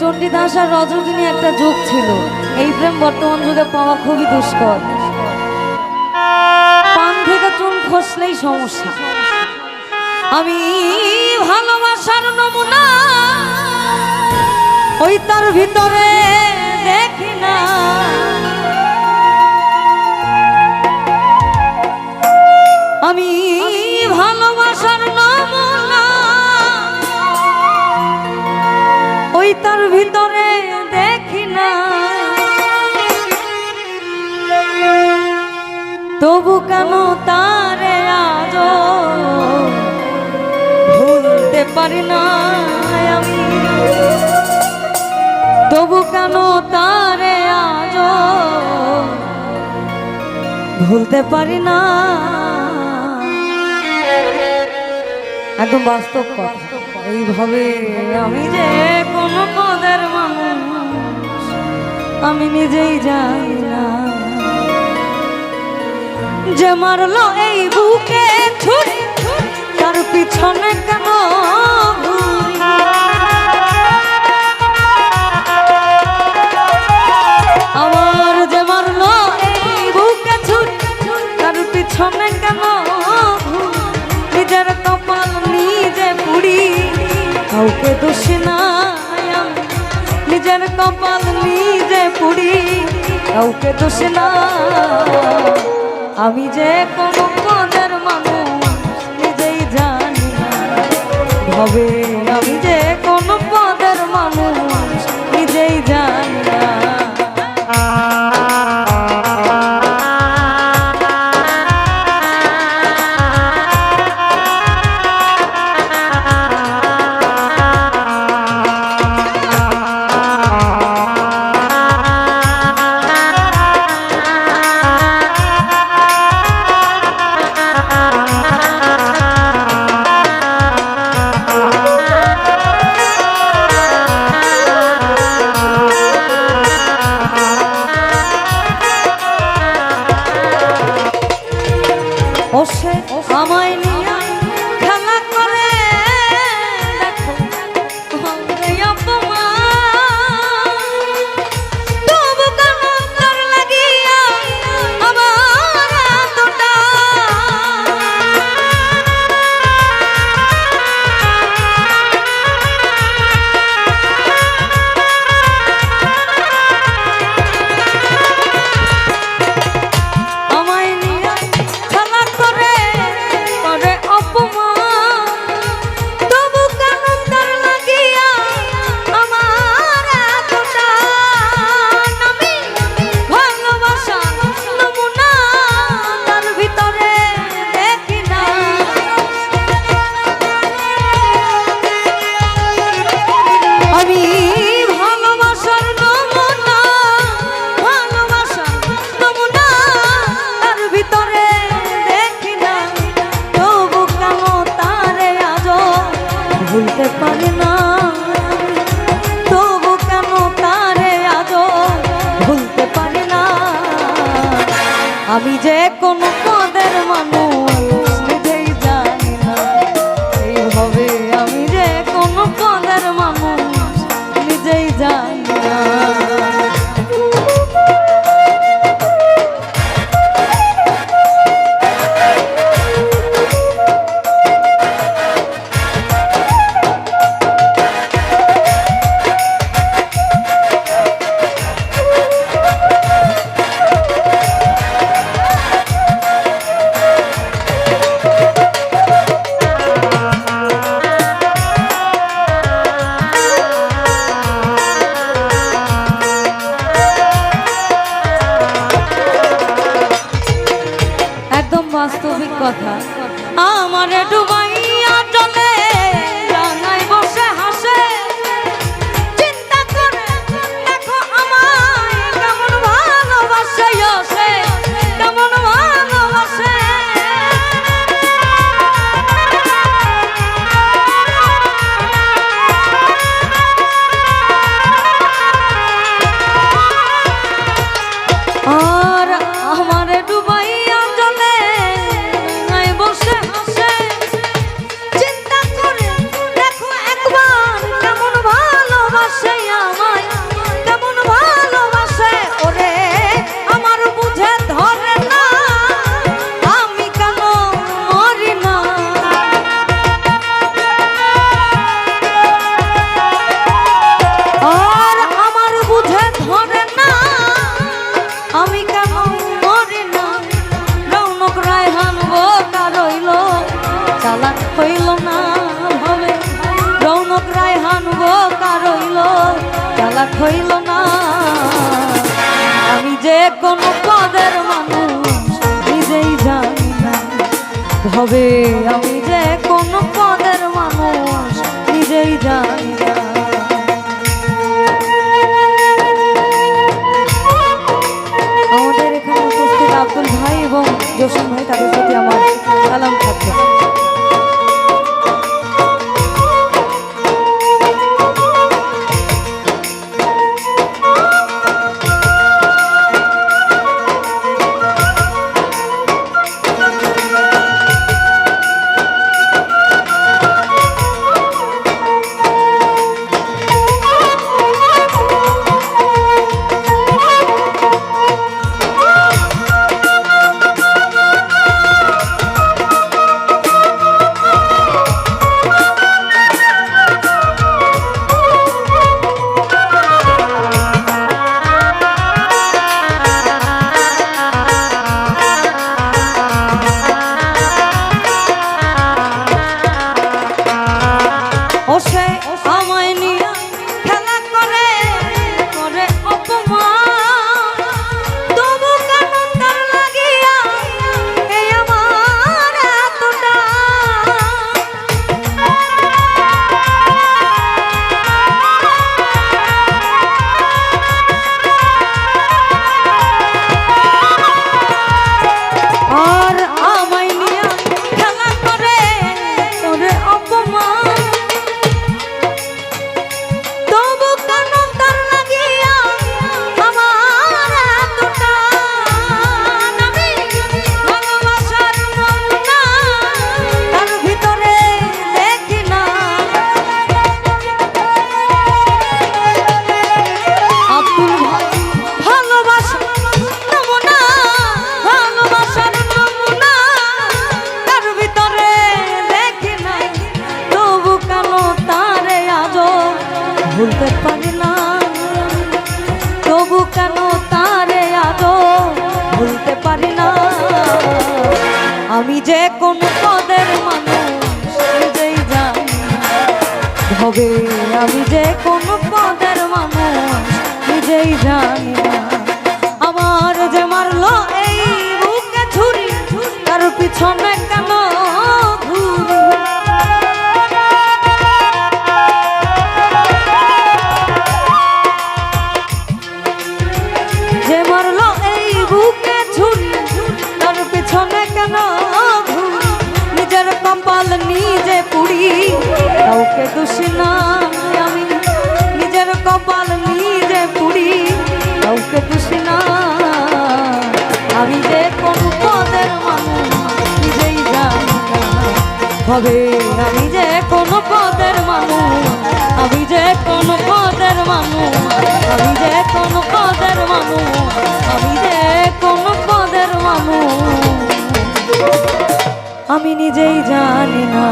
চণ্ডীদাস আর রজনী একটা যুগ ছিল। এই প্রেম বর্তমান যুগে পাওয়া খুবই দুষ্কর। পান থেকে চুন খসলেই সমস্যা। আমি ভালোবাসার নমুনা ওই তার ভিতরে দেখি না। তার ভিতরে দেখি না। তবু কেন তারে আজ ভুলতে পারি না আমি? তবু কেন তারে আজ ভুলতে পারি না? একদম বাস্তব কথা। এইভাবে আমি যে কোন পদের মানুষ আমি নিজেই জানি না যে মারলো এই বুকে ছুরি তার পিছনে কেন? আমার যে মারলো বুকে ছুরি তার পিছনে কেন? নিজের কপাল নিজে পুড়ি, কাউকে দোষ আমি। নিজের কপাল নিজে পুড়ি কাউকে দোষ না। আমি যে কোন পদের মানুষ, নিজেই জানি না। আমি যে কোন পদের মানুষ নিজেই জানি না এইভাবে আমি। বাস্তবিক কথা। আমার ডুবাইয়া হইল না। আমি যে কোনো পদের মানুষ, নিজেই জানি না। হবে আমি যে কোনো পদের মানুষ, নিজেই জানি না। যে কোন পদের মানুষ নিজেই জানি। হবে আমি যে কোন পদের মানুষ নিজেই জানি না। কাউকে দোষী না আমি? নিজের কপাল আমি যে কোন পদের মানুষ, নিজেই আমি যে কোন পদের মানুষ, আমি যে কোন পদের মানুষ, আমি যে কোন পদের মানুষ, আমি পদের আমি নিজেই জানি না।